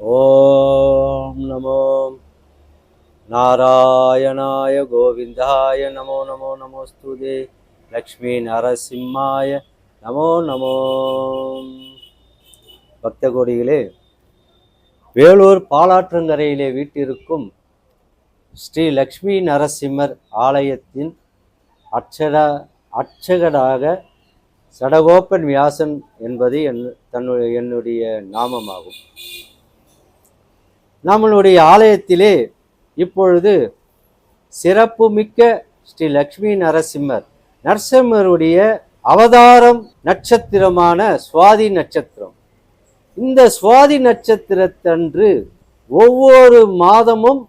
ॐ नमो नारायणाय गोविन्दाय नमो नमो नमोऽस्तु ते லக்ஷ்மி நமோ நமோ பக்த கோடிகளே வேலூர் பாலாற்றங்கரையிலே வீட்டிருக்கும் ஸ்ரீ லக்ஷ்மி நரசிம்மர் ஆலயத்தின் அட்சர அர்ச்சகராக சடகோப்பன் வியாசன் என்பது என் தன்னுடைய என்னுடைய நாமமாகும் நம்மளுடைய ஆலயத்திலே இப்பொழுது சிறப்புமிக்க ஸ்ரீ லக்ஷ்மி நரசிம்மர் நரசிம்மருடைய அவதாரம் நட்சத்திரமான சுவாதி நட்சத்திரம். இந்த சுவாதி நட்சத்திரத்தன்று ஒவ்வொரு மாதமும்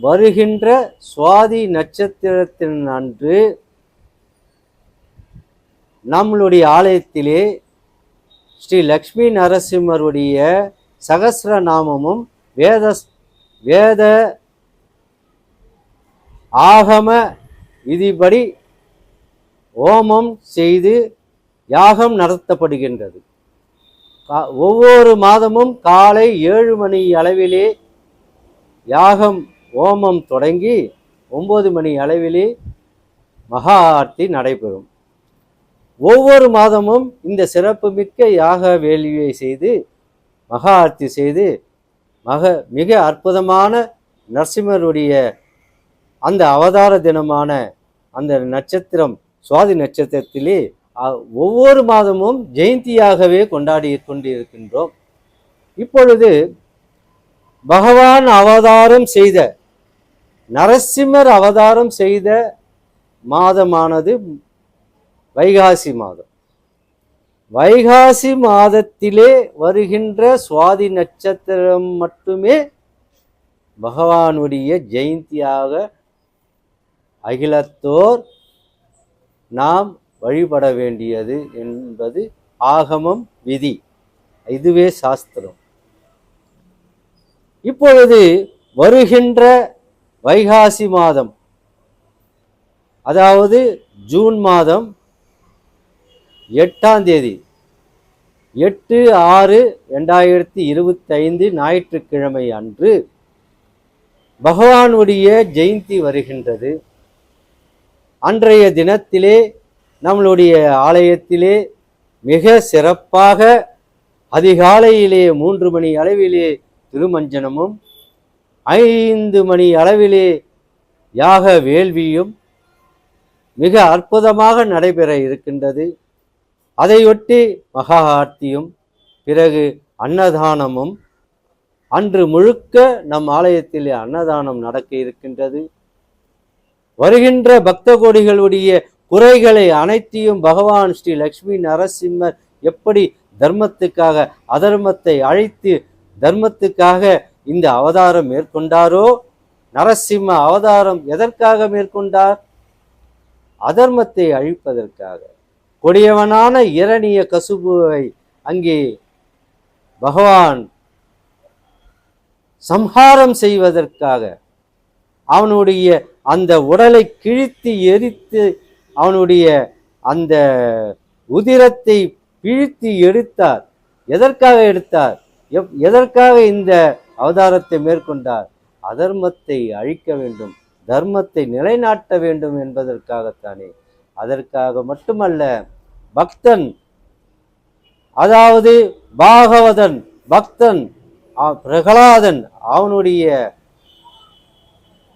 வருகின்ற சுவாதி நட்சத்திரத்தின் அன்று நம்மளுடைய ஆலயத்திலே ஸ்ரீ லக்ஷ்மி நரசிம்மருடைய சகசிரநாமமும் வேத வேத ஆகம இதிபடி ஓமம் செய்து யாகம் நடத்தப்படுகின்றது. ஒவ்வொரு மாதமும் காலை ஏழு மணி அளவிலே யாகம் ஹோமம் தொடங்கி ஒம்பது மணி அளவிலே மகா ஆர்த்தி நடைபெறும். ஒவ்வொரு மாதமும் இந்த சிறப்புமிக்க யாக வேள்வியை செய்து மகா ஆர்த்தி செய்து மக மிக அற்புதமான நரசிம்மருடைய அந்த அவதார தினமான அந்த நட்சத்திரம் சுவாதி நட்சத்திரத்திலே ஒவ்வொரு மாதமும் ஜெயந்தியாகவே கொண்டாடி கொண்டிருக்கின்றோம். இப்பொழுது பகவான் அவதாரம் செய்த நரசிம்மர் அவதாரம் செய்த மாதமானது வைகாசி மாதம். வைகாசி மாதத்திலே வருகின்ற சுவாதி நட்சத்திரம் மட்டுமே பகவானுடைய ஜெயந்தியாக அகிலத்தோர் நாம் வழிபட வேண்டியது என்பது ஆகமம் விதி. இதுவே சாஸ்திரம். இப்பொழுது வருகின்ற வைகாசி மாதம் அதாவது ஜூன் மாதம் எட்டாம் தேதி எட்டு ஆறு ரெண்டாயிரத்தி இருபத்தைந்து ஞாயிற்றுக்கிழமை அன்று பகவானுடைய ஜெயந்தி வருகின்றது. அன்றைய தினத்திலே நம்மளுடைய ஆலயத்திலே மிக சிறப்பாக அதிகாலையிலே மூன்று மணி அளவிலே திருமஞ்சனமும் ஐந்து மணி அளவிலே யாக வேள்வியும் மிக அற்புதமாக நடைபெற இருக்கின்றது. அதையொட்டி மகா ஆர்த்தியும் பிறகு அன்னதானமும் அன்று முழுக்க நம் ஆலயத்திலே அன்னதானம் நடக்க இருக்கின்றது. வருகின்ற பக்த கோடிகளுடைய குறைகளை அனைத்தையும் பகவான் ஸ்ரீ லக்ஷ்மி நரசிம்மர் எப்படி தர்மத்துக்காக அதர்மத்தை அழைத்து தர்மத்துக்காக இந்த அவதாரம் மேற்கொண்டாரோ நரசிம்ம அவதாரம் எதற்காக மேற்கொண்டார்? அதர்மத்தை அழிப்பதற்காக. கொடியவனான இரணிய கசுபுவை அங்கே பகவான் சம்ஹாரம் செய்வதற்காக அவனுடைய அந்த உடலை கிழித்து எரித்து அவனுடைய அந்த உதிரத்தை பிழித்து எடுத்தார். எதற்காக எடுத்தார்? எப்- எதற்காக இந்த அவதாரத்தை மேற்கொண்டார்? அதர்மத்தை அழிக்க வேண்டும் தர்மத்தை நிலைநாட்ட வேண்டும் என்பதற்காகத்தானே. அதற்காக மட்டுமல்ல பக்தன் அதாவது பாகவதன் பக்தன் பிரகலாதன் அவனுடைய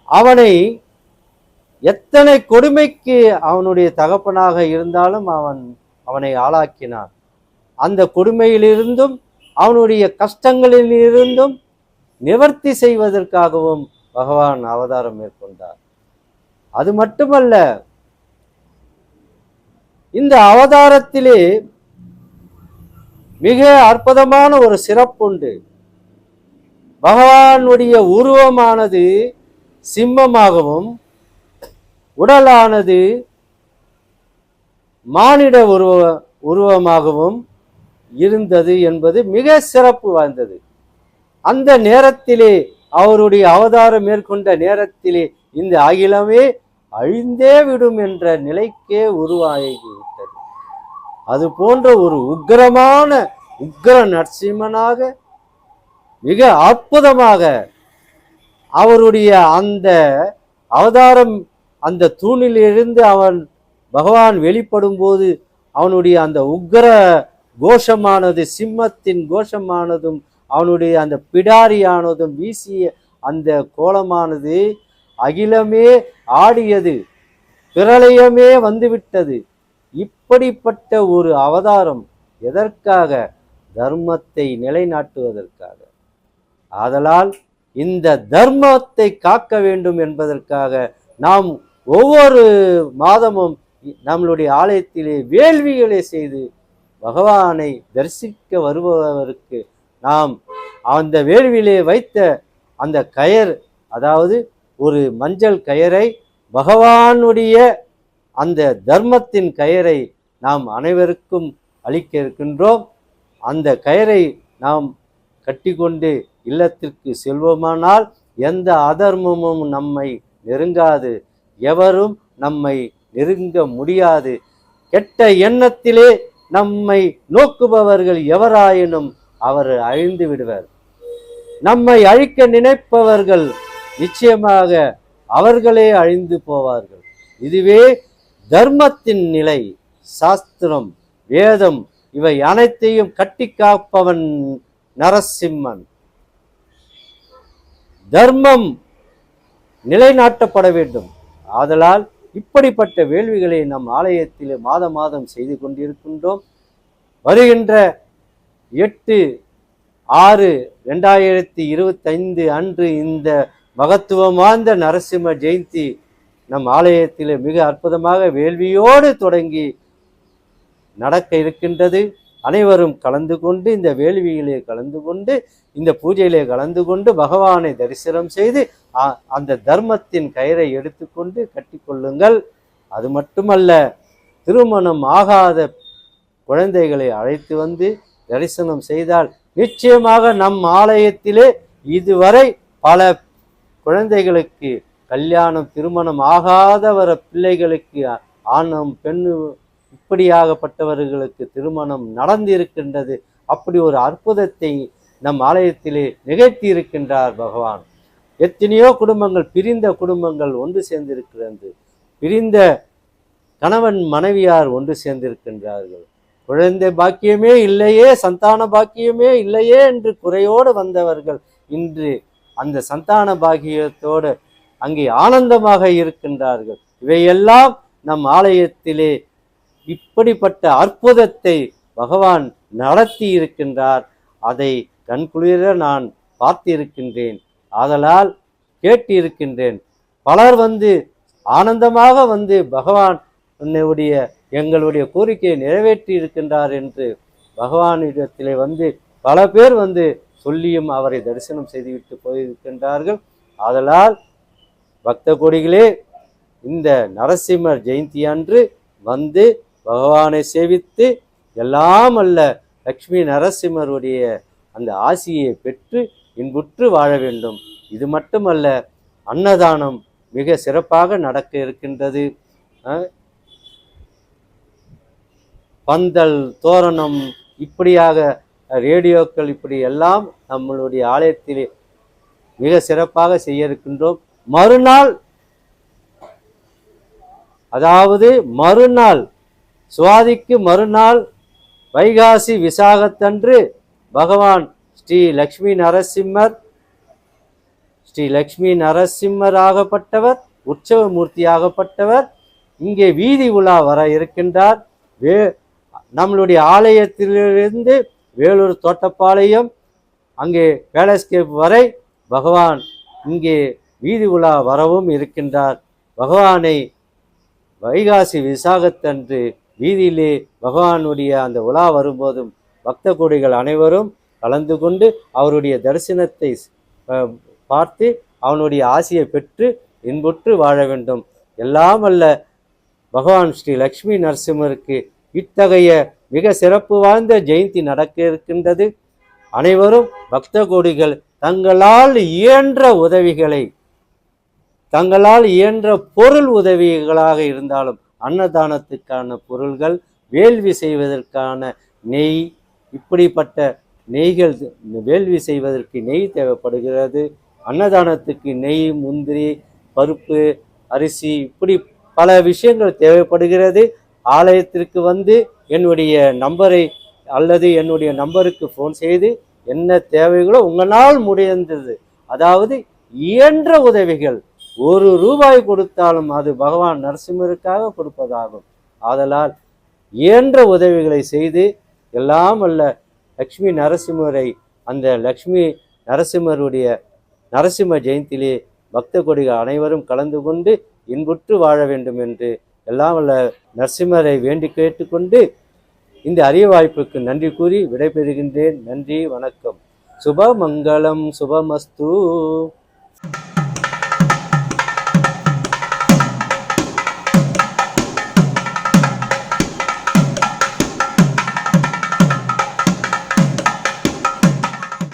அவனை எத்தனை கொடுமைக்கு அவனுடைய தகப்பனாக இருந்தாலும் அவன் அவனை ஆளாக்கினான். அந்த கொடுமையிலிருந்தும் அவனுடைய கஷ்டங்களிலிருந்தும் நிவர்த்தி செய்வதற்காகவும் பகவான் அவதாரம் மேற்கொண்டார். அது மட்டுமல்ல இந்த அவதாரத்திலே மிக அற்புதமான ஒரு சிறப்புண்டு. பகவானுடைய உருவமானது சிம்மமாகவும் உடலானது மானிட உருவ உருவமாகவும் இருந்தது என்பது மிக சிறப்பு வாய்ந்தது. அந்த நேரத்திலே அவருடைய அவதாரம் மேற்கொண்ட நேரத்திலே இந்த அகிலமே அழிந்தே விடும் என்ற நிலைக்கே உருவாகிவிட்டது அது போன்ற ஒரு உக்கிரமான உக்கிர நரசிம்மனாக மிக அற்புதமாக அவருடைய அந்த அவதாரம் அந்த தூணிலிருந்து அவன் பகவான் வெளிப்படும் போது அவனுடைய அந்த உக்கிர கோஷமானது சிம்மத்தின் கோஷமானதும் அவனுடைய அந்த பிடாரியானதும் வீசிய அந்த கோலமானது அகிலமே ஆடியது பிரளயமே வந்துவிட்டது. இப்படிப்பட்ட ஒரு அவதாரம் எதற்காக? தர்மத்தை நிலைநாட்டுவதற்காக. ஆதலால் இந்த தர்மத்தை காக்க வேண்டும் என்பதற்காக நாம் ஒவ்வொரு மாதமும் நம்மளுடைய ஆலயத்திலே வேள்விகளை செய்து பகவானை தரிசிக்க வருபவருக்கு நாம் அந்த வேள்வியிலே வைத்த அந்த கயர் அதாவது ஒரு மஞ்சள் கயரை பகவானுடைய அந்த தர்மத்தின் கயரை நாம் அனைவருக்கும் அளிக்க இருக்கின்றோம். அந்த கயரை நாம் கட்டிக்கொண்டு இல்லத்திற்கு செல்வோமானால் எந்த அதர்மமும் நம்மை நெருங்காது. எவரும் நம்மை நெருங்க முடியாது. கெட்ட எண்ணத்திலே நம்மை நோக்குபவர்கள் எவராயினும் அவர் அழிந்து விடுவர். நம்மை அழிக்க நினைப்பவர்கள் நிச்சயமாக அவர்களே அழிந்து போவார்கள். இதுவே தர்மத்தின் நிலை சாஸ்திரம் வேதம் இவை அனைத்தையும் கட்டி காப்பவன் நரசிம்மன். தர்மம் நிலைநாட்டப்பட வேண்டும். ஆதலால் இப்படிப்பட்ட வேள்விகளை நம் ஆலயத்தில் மாத மாதம் செய்து கொண்டிருக்கின்றோம். வருகின்ற எட்டு ஆறு ரெண்டாயிரத்தி இருபத்தைந்து அன்று இந்த மகத்துவமாய்ந்த நரசிம்ம ஜெயந்தி நம் ஆலயத்தில் மிக அற்புதமாக வேள்வியோடு தொடங்கி நடக்க இருக்கின்றது. அனைவரும் கலந்து கொண்டு இந்த வேள்வியிலே கலந்து கொண்டு இந்த பூஜையிலே கலந்து கொண்டு பகவானை தரிசனம் செய்து அ- அந்த தர்மத்தின் கயிறை எடுத்துக்கொண்டு கட்டிக்கொள்ளுங்கள் அது மட்டுமல்ல திருமணம் ஆகாத குழந்தைகளை அழைத்து வந்து தரிசனம் செய்தால் நிச்சயமாக நம் ஆலயத்திலே இதுவரை பல குழந்தைகளுக்கு கல்யாணம் திருமணம் ஆகாதவர பிள்ளைகளுக்கு ஆணும் பெண்ணு இப்படியாகப்பட்டவர்களுக்கு திருமணம் நடந்திருக்கின்றது. அப்படி ஒரு அற்புதத்தை நம் ஆலயத்திலே நிகழ்த்தி இருக்கின்றார் பகவான். எத்தனையோ குடும்பங்கள் பிரிந்த குடும்பங்கள் ஒன்று சேர்ந்திருக்கிறது. பிரிந்த கணவன் மனைவியார் ஒன்று சேர்ந்திருக்கின்றார்கள். குழந்தை பாக்கியமே இல்லையே சந்தான பாக்கியமே இல்லையே என்று குறையோடு வந்தவர்கள் இன்று அந்த சந்தான பாகியத்தோடு அங்கே ஆனந்தமாக இருக்கின்றார்கள். இவையெல்லாம் நம் ஆலயத்திலே இப்படிப்பட்ட அற்புதத்தை பகவான் நடத்தி இருக்கின்றார். அதை கண்குளிர நான் பார்த்திருக்கின்றேன். ஆதலால் கேட்டிருக்கின்றேன். பலர் வந்து ஆனந்தமாக வந்து பகவான் உன்னுடைய எங்களுடைய கோரிக்கையை நிறைவேற்றி இருக்கின்றார் என்று பகவானிடத்திலே வந்து பல பேர் வந்து சொல்லியும் அவரை தரிசனம் செய்துவிட்டு போயிருக்கின்றார்கள். ஆதலால் பக்த கோடிகளே இந்த நரசிம்மர் ஜெயந்தி அன்று வந்து பகவானை சேவித்து எல்லாம் அல்ல லக்ஷ்மி நரசிம்மருடைய அந்த ஆசியை பெற்று இன்புற்று வாழ வேண்டும். இது மட்டுமல்ல அன்னதானம் மிக சிறப்பாக நடக்க இருக்கின்றது. பந்தல் தோரணம் இப்படியாக ரேடியோக்கள் இப்படி எல்லாம் நம்மளுடைய ஆலயத்திலே மிக சிறப்பாக செய்ய இருக்கின்றோம் மறுநாள் அதாவது மறுநாள் சுவாதிக்கு மறுநாள் வைகாசி விசாகத்தன்று பகவான் ஸ்ரீ லக்ஷ்மி நரசிம்மர் ஸ்ரீ லக்ஷ்மி நரசிம்மராகப்பட்டவர் உற்சவ மூர்த்தியாகப்பட்டவர் இங்கே வீதி உலா வர இருக்கின்றார். வே நம்மளுடைய ஆலயத்திலிருந்து வேலூர் தோட்டப்பாளையம் அங்கே பேலஸ்கேப் வரை பகவான் இங்கே வீதி உலா வரவும் இருக்கின்றார். பகவானை வைகாசி விசாகத்தன்று வீதியிலே பகவானுடைய அந்த உலா வரும்போதும் பக்த கோடிகள் அனைவரும் கலந்து கொண்டு அவருடைய தரிசனத்தை பார்த்து அவனுடைய ஆசையை பெற்று இன்புற்று வாழ வேண்டும். எல்லாம் அல்ல பகவான் ஸ்ரீ லக்ஷ்மி நரசிம்மருக்கு இத்தகைய மிக சிறப்பு வாய்ந்த ஜெயந்தி நடக்க இருக்கின்றது. அனைவரும் பக்த கோடிகள் தங்களால் இயன்ற உதவிகளை தங்களால் இயன்ற பொருள் உதவிகளாக இருந்தாலும் அன்னதானத்துக்கான பொருள்கள் வேள்வி செய்வதற்கான நெய் இப்படிப்பட்ட நெய்கள் வேள்வி செய்வதற்கு நெய் தேவைப்படுகிறது. அன்னதானத்துக்கு நெய் முந்திரி பருப்பு அரிசி இப்படி பல விஷயங்கள் தேவைப்படுகிறது. ஆலயத்திற்கு வந்து என்னுடைய நம்பரை அல்லது என்னுடைய நம்பருக்கு ஃபோன் செய்து என்ன தேவைகளோ உங்களால் முடிந்தது. அதாவது இயன்ற உதவிகள். ஒரு ரூபாய் கொடுத்தாலும் அது பகவான் நரசிம்மருக்காக கொடுப்பதாகும். ஆதலால் இயன்ற உதவிகளை செய்து எல்லாம் அல்ல லக்ஷ்மி நரசிம்மரை அந்த லக்ஷ்மி நரசிம்மருடைய நரசிம்ம ஜெயந்தியிலே பக்த கொடிகள் அனைவரும் கலந்து கொண்டு இன்புற்று வாழ வேண்டும் என்று எல்லாம் வல்ல நரசிம்மரை வேண்டி கேட்டுக்கொண்டு இந்த அரிய வாய்ப்புக்கு நன்றி கூறி விடைபெறுகின்றேன். நன்றி வணக்கம். சுபமங்கலம் சுபமஸ்து.